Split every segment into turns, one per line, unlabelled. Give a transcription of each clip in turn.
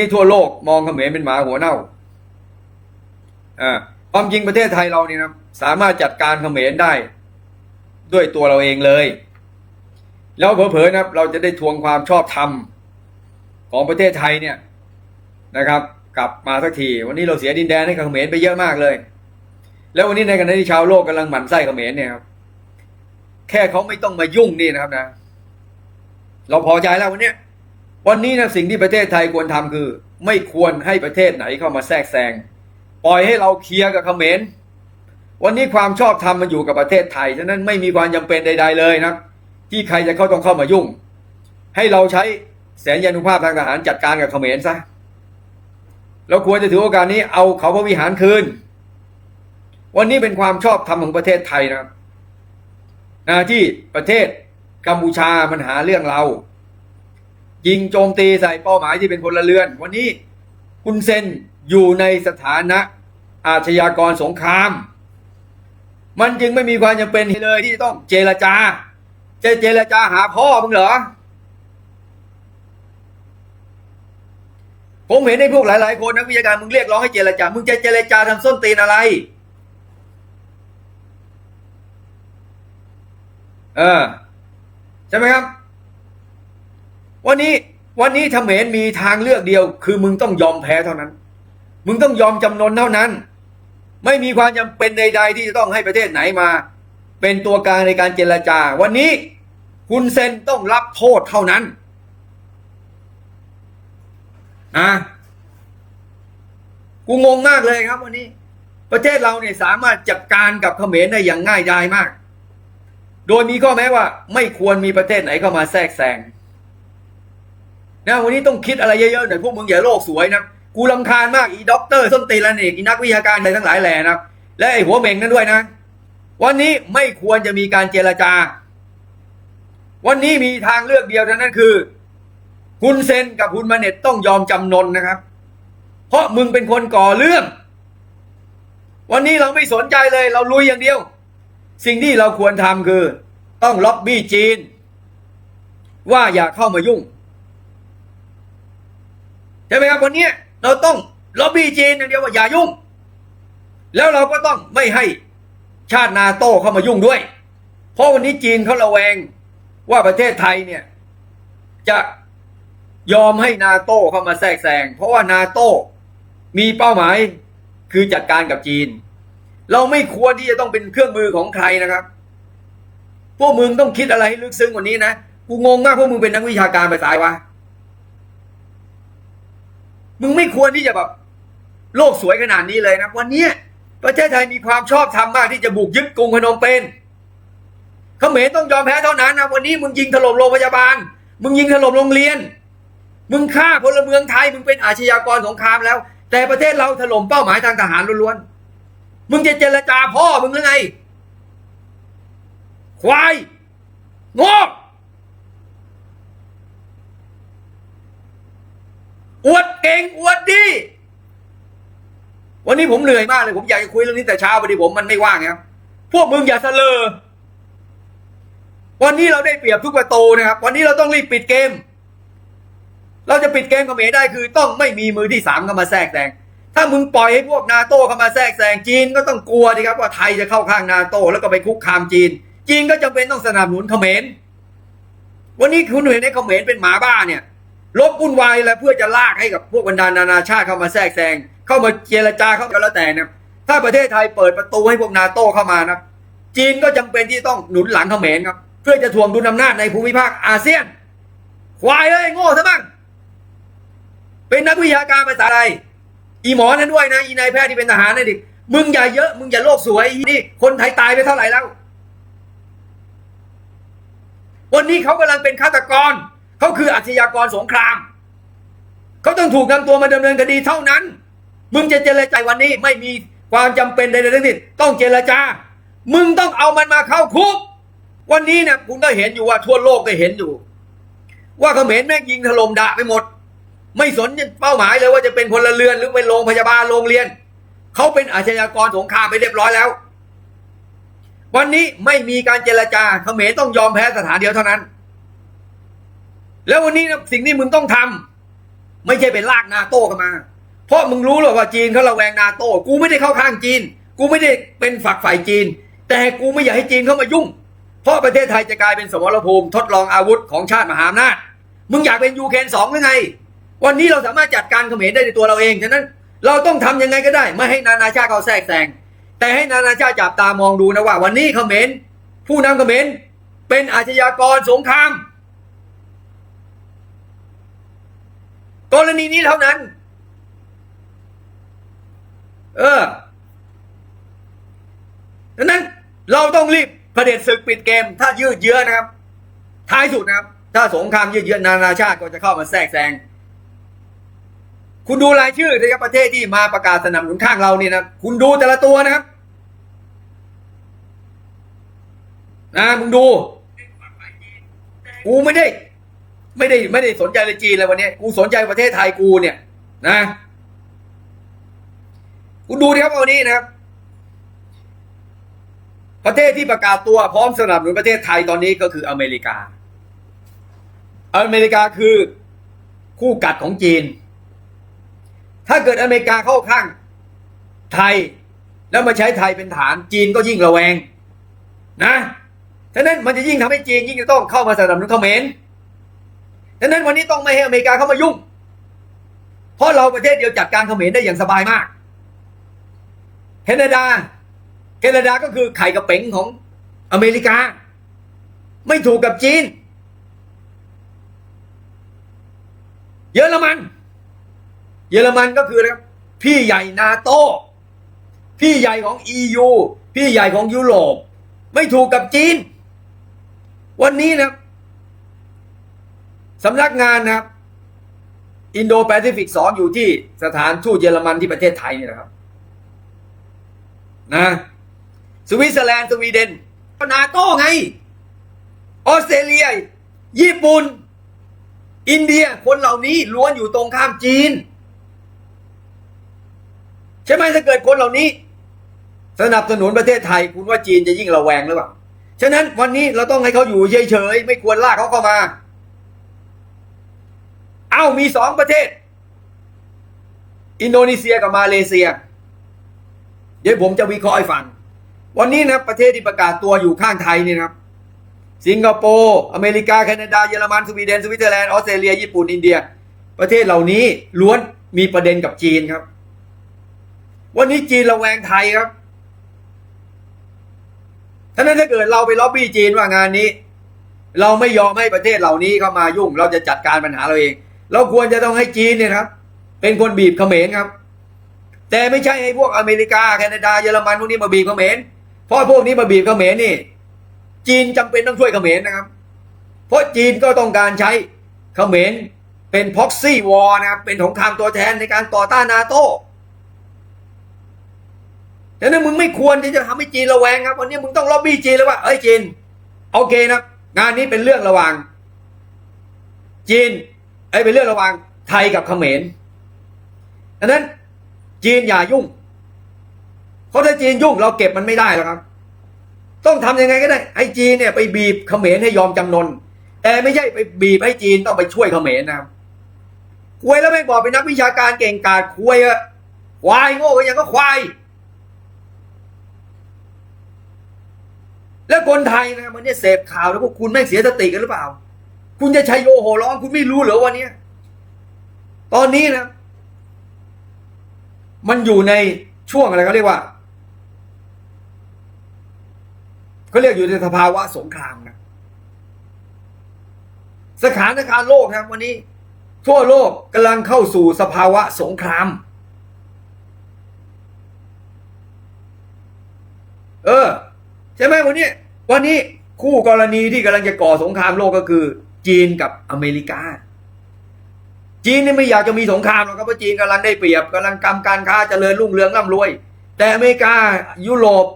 ที่ทั่วโลกมองเขมรเป็นหมาหัวเน่าอ่าความจริงประเทศไทยเรานี่นะสามารถจัดการเขมรได้ ด้วยตัวเราเองเลย แล้วเผลอๆนะครับ เราจะได้ทวงความชอบธรรมของประเทศไทยเนี่ยนะครับ กลับมาสักที วันนี้เราเสียดินแดนให้เขมรไปเยอะมากเลย แล้ววันนี้ในขณะที่ชาวโลกกำลังหมั่นไส้เขมรเนี่ยครับแค่เขาไม่ต้องมายุ่งนี่นะครับนะ เราพอใจแล้ววันเนี้ย วันนี้นะสิ่งที่ประเทศไทยควรทำคือ ไม่ควรให้ประเทศไหนเข้ามาแทรกแซงปล่อยให้เราเคลียร์กับเขมรวันนี้ความชอบธรรมมันอยู่กับประเทศไทยฉะนั้นไม่มีความจำเป็นใด ๆ เลยนะที่ใครจะเข้าต้องเข้ามายุ่ง ให้เราใช้แสนยานุภาพทางทหารจัดการกับเขมรซะเราควรจะถือโอกาสนี้เอาเขาพระวิหารคืน วันนี้เป็นความชอบธรรมของประเทศไทยนะครับนะที่ประเทศกัมพูชามันหาเรื่องเรา ยิงโจมตีใส่เป้าหมายที่เป็นพลเรือน วันนี้คุณเซนอยู่ในสถานะอาชญากรสงคราม มันจึงไม่มีความจำเป็นเลยที่จะต้องเจรจา จะเจรจาหาพ่อมึงเหรอ ผมเห็นในพวกหลาย ๆ คนนักวิชาการมึงเรียกร้องให้เจรจา มึงจะเจรจาทำส้นตีนอะไร เออใช่ไหมครับ วันนี้วันนี้เขมรมีทางเลือกเดียว คือมึงต้องยอมแพ้เท่านั้น มึงต้องยอมจำนนเท่านั้น ไม่มีความจำเป็นใด ๆ ที่จะต้องให้ประเทศไหนมา เป็นตัวกลางในการเจรจา วันนี้คุณเซนต้องรับโทษเท่านั้นนะกูงงมากเลยครับ วันนี้ ประเทศเราเนี่ยสามารถจัดการกับเขมรได้อย่างง่ายดายมาก โดยมีข้อแม้ว่า ไม่ควรมีประเทศไหนเข้ามาแทรกแซง นะวันนี้ต้องคิดอะไรเยอะๆหน่อยพวกมึงอย่าโลกสวยนะกูลำคาญมากอีด็อกเตอร์ส้นตีนละเนกอีนักวิชาการอะไรทั้งหลายแหล่นะและไอหัวเม่งนั่นด้วยนะ วันนี้ไม่ควรจะมีการเจรจา วันนี้มีทางเลือกเดียวเท่านั้นคือคุณเซนกับคุณมาเน็ตต้องยอมจำนนนะครับ เพราะมึงเป็นคนก่อเรื่อง วันนี้เราไม่สนใจเลย เราลุยอย่างเดียว สิ่งที่เราควรทำคือ ต้องล็อบบี้จีน ว่าอย่าเข้ามายุ่ง ใช่ไหมครับวันนี้เราต้องล็อบบี้จีนอย่างเดียวว่าอย่ายุ่ง แล้วเราก็ต้องไม่ให้ชาตินาโต้เข้ามายุ่งด้วย เพราะวันนี้จีนเขาระแวงว่าประเทศไทยเนี่ย จะยอมให้นาโต้เข้ามาแทรกแซงเพราะว่านาโต้มีเป้าหมายคือจัดการกับจีน เราไม่ควรที่จะต้องเป็นเครื่องมือของใครนะครับ พวกมึงต้องคิดอะไรให้ลึกซึ้งกว่านี้นะ กูงงมากพวกมึงเป็นนักวิชาการไปสายวะ มึงไม่ควรที่จะแบบโลกสวยขนาดนี้เลยนะ วันเนี้ยประเทศไทยมีความชอบธรรมมากที่จะบุกยึดกรุงพนมเปญเขมรต้องยอมแพ้เท่านั้นนะวันนี้มึงยิงถล่มโรงพยาบาล มึงยิงถล่มโรงเรียน มึงฆ่าพลเมืองไทย มึงเป็นอาชญากรสงครามแล้ว แต่ประเทศเราถล่มเป้าหมายทางทหารล้วนๆ มึงจะเจรจาพ่อมึงหรือไง ควายงอก อวดเก่งอวดดี วันนี้ผมเหนื่อยมากเลยผมอยากจะคุยเรื่องนี้แต่เช้าพอดีผมมันไม่ว่างครับพวกมึงอย่าเสลอวันนี้เราได้เปรียบทุกประตูนะครับ วันนี้เราต้องรีบปิดเกม เราจะปิดเกมเมได้คือ ต้องไม่มีมือที่สามเข้ามาแทรกแซงถ้ามึงปล่อยให้พวกนาโต้เข้ามาแทรกแซงจีนก็ต้องกลัวดีครับว่าไทยจะเข้าข้างนาโต้แล้วก็ไปคุกคามจีน จีนก็จำเป็นต้องสนับสนุนเขมรวันนี้คุณเห็นไอ้เขมรเป็นหมาบ้าเนี่ย ลบวุ่นวายแล้วเพื่อจะลากให้กับพวกบรรดานานาชาติเข้ามาแทรกแซงเข้ามาเจรจาเข้ากันแล้วแต่นะถ้าประเทศไทยเปิดประตูให้พวกนาโต้เข้ามานะจีนก็จำเป็นที่ต้องหนุนหลังเขมรครับ เพื่อจะทวงดุลอำนาจในภูมิภาคอาเซียน ควายเอ้ยโง่ซะบ้างเป็นนักวิชาการภาษาอะไรอีหมอนั่นด้วยนะอีนายแพทย์ที่เป็นทหารนั่นดิมึงอย่าเยอะมึงอย่าโลกสวยอีนี่คนไทยตายไปเท่าไหร่แล้ว วันนี้เขากำลังเป็นฆาตกร เขาคืออาชญากรสงคราม เขาต้องถูกนำตัวมาดำเนินคดีเท่านั้น มึงจะเจรจาวันนี้ไม่มีความจำเป็นใดๆทั้งสิ้นต้องเจรจา มึงต้องเอามันมาเข้าคุก วันนี้เนี่ยคุณก็เห็นอยู่ว่าทั่วโลกก็เห็นอยู่ ว่าเขมรแม่งยิงถล่มด่าไปหมด ไม่สนเป้าหมายเลยว่าจะเป็นพลเรือนหรือเป็นโรงพยาบาลโรงเรียน เขาเป็นอาชญากรสงครามไปเรียบร้อยแล้ววันนี้ไม่มีการเจรจาเขมรต้องยอมแพ้สถานเดียวเท่านั้น แล้ววันนี้นะสิ่งที่มึงต้องทไม่ใช่เป็นลากนาโต้กันมา เพราะมึงรู้หรอกว่าจีนเขาระแวงนาโต้กูไม่ได้เข้าข้างจีน กูไม่ได้เป็นฝักฝ่ายจีน แต่กูไม่อยากให้จีนเข้ามายุ่ง เพราะประเทศไทยจะกลายเป็นสมรภูมิทดลองอาวุธของชาติมหาอำนาจมึงอยากเป็นยูเครนสองหรือไง วันนี้เราสามารถจัดการเขมรได้ในตัวเราเองฉะนั้น เราต้องทำยังไงก็ได้ ไม่ให้นานาชาติเขาแทรกแซงแต่ให้นานาชาติจับตามองดูนะว่า วันนี้เขมรผู้นำเขมรเป็นอาชญากรสงคราม กรณีนี้เท่านั้น เออดังนั้นเราต้องรีบเผด็จศึกปิดเกม ถ้ายืดเยื้อนะครับ ท้ายสุดนะครับ ถ้าสงครามยืดเยื้อนานาชาติก็จะเข้ามาแทรกแซงคุณดูรายชื่อนะครับประเทศที่มาประกาศสนับสนุนข้างเรานี่นะคุณดูแต่ละตัวนะครับนะมึงดูกูไม่ได้ ไม่ได้ไม่ได้สนใจเลยจีนเลยวันนี้กูสนใจประเทศไทยกูเนี่ย นะคุณดูดิครับวันนี้นะครับ ประเทศที่ประกาศตัวพร้อมสนับสนุนประเทศไทยตอนนี้ก็คืออเมริกา อเมริกาคือคู่กัดของจีน ถ้าเกิดอเมริกาเข้าข้างไทย แล้วมาใช้ไทยเป็นฐานจีนก็ยิ่งระแวง นะฉะนั้นมันจะยิ่งทำให้จีนยิ่งจะต้องเข้ามาสนับสนุนเขมร ฉะนั้นวันนี้ต้องไม่ให้อเมริกาเข้ามายุ่ง เพราะเราประเทศเดียวจัดการเขมรได้อย่างสบายมาก แคนาดา แคนาดาก็คือไข่กระเป๋งของอเมริกา ไม่ถูกกับจีน เยอรมัน เยอรมันก็คืออะครับพี่ใหญ่นาโต พี่ใหญ่ของ EU พี่ใหญ่ของยุโรป ไม่ถูกกับจีน วันนี้นะ สำนักงานนะครับอินโดแปซิฟิกสองอยู่ที่สถานทูตเยอรมันที่ประเทศไทยนี่นะครับ นะ สวิตเซอร์แลนด์สวีเดนก็นาโต้ไง ออสเตรเลีย ญี่ปุ่น อินเดียคนเหล่านี้ล้วนอยู่ตรงข้ามจีน ใช่ไหมถ้าเกิดคนเหล่านี้ สนับสนุนประเทศไทย คุณว่าจีนจะยิ่งระแวงหรือเปล่า ฉะนั้นวันนี้เราต้องให้เขาอยู่เฉยๆ ไม่ควรลากเขาเข้ามา เอ้ามีสองประเทศ อินโดนีเซียกับมาเลเซีย เดี๋ยวผมจะวิเคราะห์ให้ฟัง วันนี้นะประเทศที่ประกาศตัวอยู่ข้างไทยนี่นะครับ สิงคโปร์ อเมริกา แคนาดา เยอรมัน สวีเดน สวิตเซอร์แลนด์ ออสเตรเลีย ญี่ปุ่น อินเดีย ประเทศเหล่านี้ล้วนมีประเด็นกับจีนครับ วันนี้จีนระแวงไทยครับฉะนั้นถ้าเกิดเราไปล็อบบี้จีนว่างานนี้ เราไม่ยอมให้ประเทศเหล่านี้เข้ามายุ่ง เราจะจัดการปัญหาเราเอง เราควรจะต้องให้จีนเนี่ยครับ เป็นคนบีบเขมรครับ แต่ไม่ใช่ให้พวกอเมริกาแคนาดาเยอรมันพวกนี้มาบีบเขมรเพราะพวกนี้มาบีบเขมรนี่ จีนจำเป็นต้องช่วยเขมรนะครับ เพราะจีนก็ต้องการใช้เขมรเป็นพ็อกซี่วอร์นะครับเป็นสงครามตัวแทนในการต่อต้านนาโต้ดังนั้นมึงไม่ควรที่จะทำให้จีนระแวงครับ วันนี้มึงต้องล็อบบี้จีนแล้วว่าเอ้ยจีนโอเคนะงานนี้เป็นเรื่องระหว่างจีน ไอ้ยเป็นเรื่องระหว่างไทยกับเขมรดังนั้นจีนอย่ายุ่ง เพราะถ้าจีนยุ่งเราเก็บมันไม่ได้แล้วครับ ต้องทำยังไงก็ได้ให้จีนเนี่ยไปบีบเขมรให้ยอมจำนน แต่ไม่ใช่ไปบีบให้จีนต้องไปช่วยเขมรนะครับควยแล้วไม่บอกเป็นนักวิชาการเก่งกาจควยอะควายโง่ก็ยังก็ควาย แล้วคนไทยนะมันเนี่ยเสพข่าวแล้วพวกคุณแม่งเสียสติกันหรือเปล่า คุณจะชัยโยโหร้องคุณไม่รู้เหรอวันนี้ตอนนี้นะ มันอยู่ในช่วงอะไรเขาเรียกว่าเขาเรียกอยู่ในสภาวะสงครามนะสถานการณ์โลกนะครับวันนี้ ทั่วโลกกำลังเข้าสู่สภาวะสงคราม เออ ใช่ไหมวันนี้ วันนี้คู่กรณีที่กำลังจะก่อสงครามโลกก็คือ จีนกับอเมริกา จีนนี่ไม่อยากจะมีสงครามหรอกครับเพราะจีนกำลังได้เปรียบกำลังกำการค้าเจริญรุ่งเรืองร่ำรวย แต่อเมริกายุโรป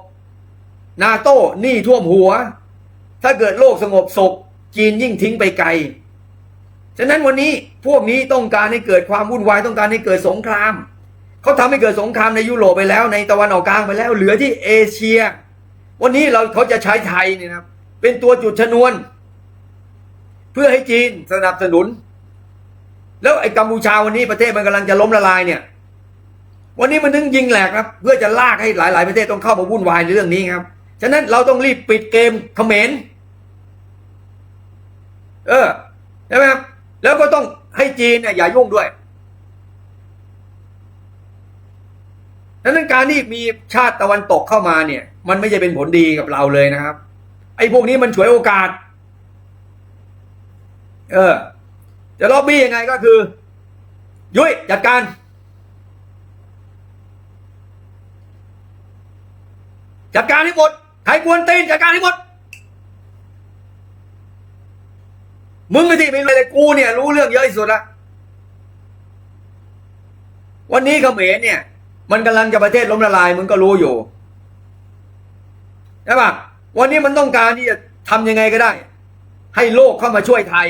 นาโต้หนี่ท่วมหัว ถ้าเกิดโลกสงบศกจีนยิ่งทิ้งไปไกล ฉะนั้นวันนี้พวกนี้ต้องการให้เกิดความวุ่นวายต้องการให้เกิดสงคราม เขาทำให้เกิดสงครามในยุโรปไปแล้ว ในตะวันออกกลางไปแล้ว เหลือที่เอเชีย วันนี้เราเขาจะใช้ไทยเนี่ยนะครับเป็นตัวจุดชนวน เพื่อให้จีนสนับสนุน แล้วไอ้กัมพูชาวันนี้ประเทศมันกำลังจะล้มละลายเนี่ย วันนี้มันถึงยิงแหลกครับ เพื่อจะลากให้หลาย ๆ ประเทศต้องเข้ามาวุ่นวายในเรื่องนี้ครับ ฉะนั้นเราต้องรีบปิดเกมเขมรเออใช่ไหมครับแล้วก็ต้องให้จีนเนี่ยอย่ายุ่งด้วยดังนั้นการที่มีชาติตะวันตกเข้ามาเนี่ย มันไม่ใช่เป็นผลดีกับเราเลยนะครับ ไอ้พวกนี้มันฉวยโอกาส เออ จะล็อบบี้ยังไงก็คือ ยุ้ยจัดการ จัดการให้หมดใครกวนตีนจัดการให้หมด มึงไอ้ที่ไม่รู้เลยกูเนี่ย รู้เรื่องเยอะที่สุดละวันนี้เขมรเนี่ย มันกำลังจะประเทศล้มละลาย มึงก็รู้อยู่ใช่ปะวันนี้มันต้องการที่จะทำยังไงก็ได้ ให้โลกเข้ามาช่วยไทย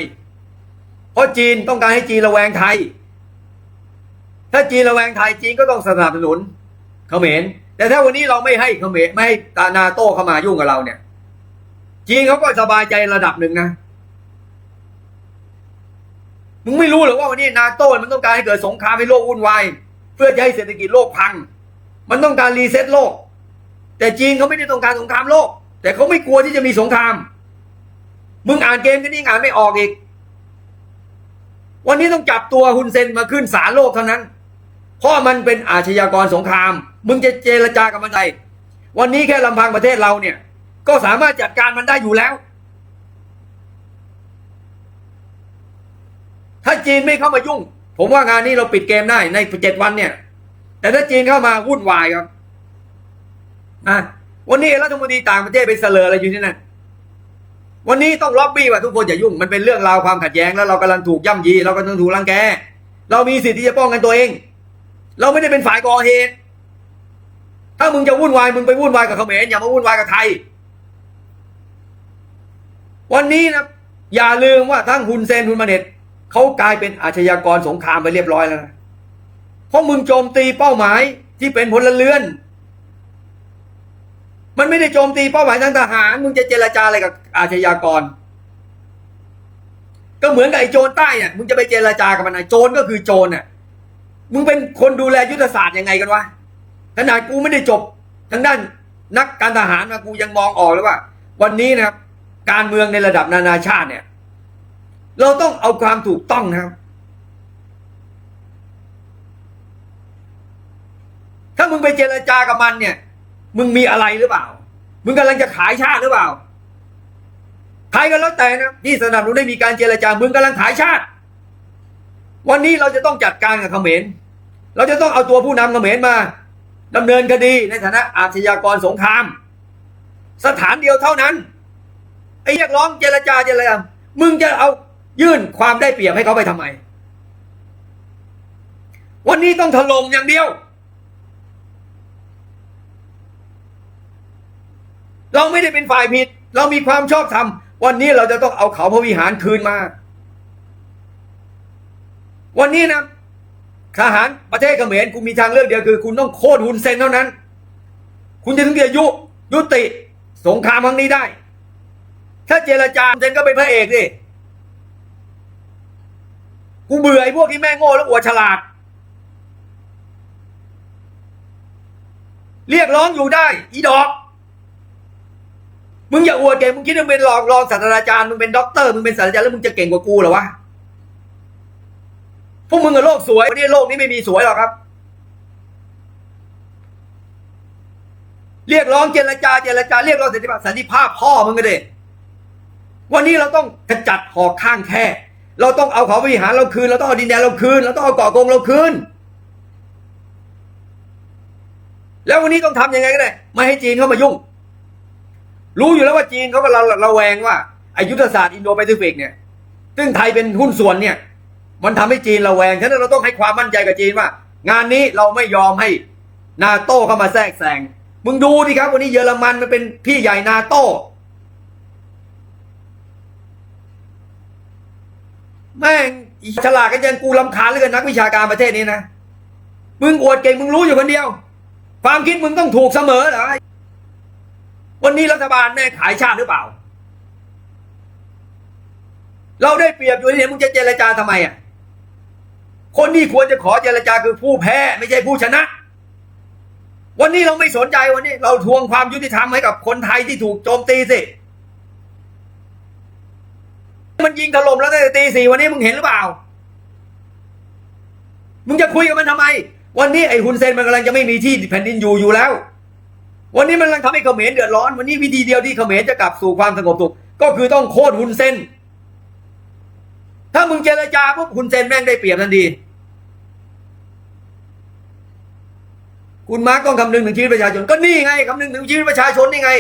เพราะจีนต้องการให้จีนระแวงไทย ถ้าจีนระแวงไทยจีนก็ต้องสนับสนุนเขมรแต่ถ้าวันนี้เราไม่ให้เขมรไม่ให้ตานาโต้เข้ามายุ่งกับเราเนี่ย จีนเขาก็สบายใจระดับหนึ่งนะมึงไม่รู้หรอว่าวันนี้นาโต้มันต้องการให้เกิดสงครามให้โลกวุ่นวายเพื่อจะให้เศรษฐกิจโลกพัง มันต้องการรีเซ็ตโลก แต่จีนเขาไม่ได้ต้องการสงครามโลก แต่เขาไม่กลัวที่จะมีสงคราม มึงอ่านเกมกันนี่อ่านไม่ออกอีก วันนี้ต้องจับตัวฮุนเซนมาขึ้นศาลโลกเท่านั้น เพราะมันเป็นอาชญากรสงคราม มึงจะเจรจากับมันไงวันนี้แค่ลำพังประเทศเราเนี่ย ก็สามารถจัดการมันได้อยู่แล้ว ถ้าจีนไม่เข้ามายุ่ง ผมว่างานนี้เราปิดเกมได้ในเจ็ดวันเนี่ย แต่ถ้าจีนเข้ามาวุ่นวายครับอะวันนี้รัฐมนตรีต่างประเทศไปเสลออะไรอยู่ที่นั่น วันนี้ต้องล็อบบี้ว่าทุกคนอย่ายุ่งมันเป็นเรื่องราวความขัดแย้งแล้วเรากำลังถูกย่ำยี เรากำลังถูกรังแก เรามีสิทธิ์ที่จะป้องกันตัวเอง เราไม่ได้เป็นฝ่ายก่อเหตุ ถ้ามึงจะวุ่นวายมึงไปวุ่นวายกับเขมรอย่ามาวุ่นวายกับไทย วันนี้นะอย่าลืมว่าทั้งฮุนเซนฮุนมาเน็ตเขากลายเป็นอาชญากรสงครามไปเรียบร้อยแล้วนะเพราะมึงโจมตีเป้าหมายที่เป็นพลเรือน มันไม่ได้โจมตีเป้าหมายทางทหาร มึงจะเจรจาอะไรกับอาชญากร ก็เหมือนกับไอ้โจรใต้เนี่ยมึงจะไปเจรจากับมันไอ้โจรก็คือโจรน่ะ มึงเป็นคนดูแลยุทธศาสตร์ยังไงกันวะขนาดกูไม่ได้จบทางด้านนักการทหารมากูยังมองออกเลยว่า วันนี้นะครับการเมืองในระดับนานาชาติเนี่ย เราต้องเอาความถูกต้องนะครับ ถ้ามึงไปเจรจากับมันเนี่ย มึงมีอะไรหรือเปล่า มึงกำลังจะขายชาติหรือเปล่า ใครก็แล้วแต่นะที่สนับสนุนได้มีการเจรจา มึงกำลังขายชาติ วันนี้เราจะต้องจัดการกับเขมร เราจะต้องเอาตัวผู้นำเขมรมาดำเนินคดีในฐานะอาชญากรสงคราม สถานเดียวเท่านั้นไอ้เรียกร้องเจรจาเจรจามึงจะเอายื่นความได้เปรียบให้เขาไปทำไม วันนี้ต้องถล่มอย่างเดียว เราไม่ได้เป็นฝ่ายผิด เรามีความชอบธรรมวันนี้เราจะต้องเอาเขาพระวิหารคืนมา วันนี้นะทหารประเทศเขมรคุณมีทางเลือกเดียวคือ คุณต้องโค่นฮุนเซนเท่านั้น คุณจะถึงจะยุยุติสงครามครั้งนี้ได้ ถ้าเจรจาฮุนเซนก็เป็นพระเอกดิกูเบื่อไอ้พวกที่แม่งโง่แล้วอวดฉลาด เรียกร้องอยู่ได้ อีดอก มึงอย่าอวดเก่งมึงคิดว่ามึงเป็นรองรองศาสตราจารย์มึงเป็นด็อกเตอร์มึงเป็นศาสตราจารย์แล้วมึงจะเก่งกว่ากูเหรอวะพวกมึงอะโลกสวยวันนี้โลกนี้ไม่มีสวยหรอกครับ เรียกร้องเจรจาเจรจาเรียกร้องสันติภาพสันติภาพพ่อมึงก็เด็วันนี้เราต้องกระจัดหอกข้างแค่เราต้องเอาเขาบริหารเราคืน เราต้องเอาดินแดนเราคืน เราต้องเอาเกาะกงเราคืน แล้ววันนี้ต้องทำยังไงก็ได้ ไม่ให้จีนเข้ามายุ่ง รู้อยู่แล้วว่าจีนเขาก็ระระแวงว่าอายุทธศาสตร์อินโดแปซิฟิกเนี่ย ซึ่งไทยเป็นหุ้นส่วนเนี่ย มันทำให้จีนระแวง ฉะนั้นเราต้องให้ความมั่นใจกับจีนว่า งานนี้เราไม่ยอมให้นาโต้เข้ามาแทรกแซง มึงดูดิครับ วันนี้เยอรมันมันเป็นพี่ใหญ่นาโต้ แม่งฉลาดกันยังกูลำคาญเหลยกันนักวิชาการประเทศนี้นะ มึงอวดเก่งมึงรู้อยู่คนเดียว ความคิดมึงต้องถูกเสมอเหรอ วันนี้รัฐบาลแม่ขายชาติหรือเปล่า เราได้เปรียบอยู่ที่นี่มึงจะเจรจาทำไมอะ คนที่ควรจะขอเจรจาคือผู้แพ้ไม่ใช่ผู้ชนะ วันนี้เราไม่สนใจวันนี้ เราทวงความยุติธรรมให้กับคนไทยที่ถูกโจมตีสิมันยิงถล่มแล้วตั้งแต่ตีสี่วันนี้มึงเห็นหรือเปล่า มึงจะคุยกับมันทำไม วันนี้ไอ้ฮุนเซนมันกำลังจะไม่มีที่แผ่นดินอยู่อยู่แล้ว วันนี้มันกำลังทำให้เขมรเดือดร้อน วันนี้วิธีเดียวที่เขมรจะกลับสู่ความสงบสุข ก็คือต้องโค่นฮุนเซนถ้ามึงเจรจาปุ๊บฮุนเซนแม่งได้เปรียบทันทีคุณมาร์กต้องคำนึงถึงชีวิตประชาชนก็นี่ไงคำนึงถึงชีวิตประชาชนนี่ไง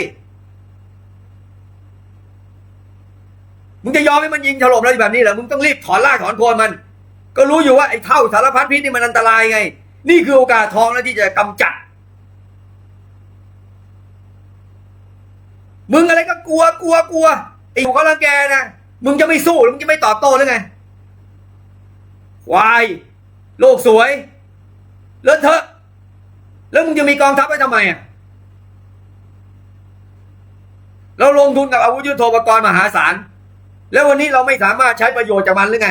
มึงจะยอมให้มันยิงถล่มเราแบบนี้เหรอมึงต้องรีบถอนราถอนโคนมัน ก็รู้อยู่ว่าไอ้เท่าสารพัดพิษนี่มันอันตรายไง นี่คือโอกาสทองแล้วที่จะกำจัด มึงอะไรก็กลัวกลัวกลัวไอ้หัวกำลังแกนะมึงจะไม่สู้หรือมึงจะไม่ตอบโต้หรือไงวายโลกสวยเลอะเทอะ แล้วมึงจะมีกองทัพไว้ทำไมอะเราลงทุนกับอาวุธยุทโธปกรณ์มหาศาล แล้ววันนี้เราไม่สามารถใช้ประโยชน์จากมันหรือไง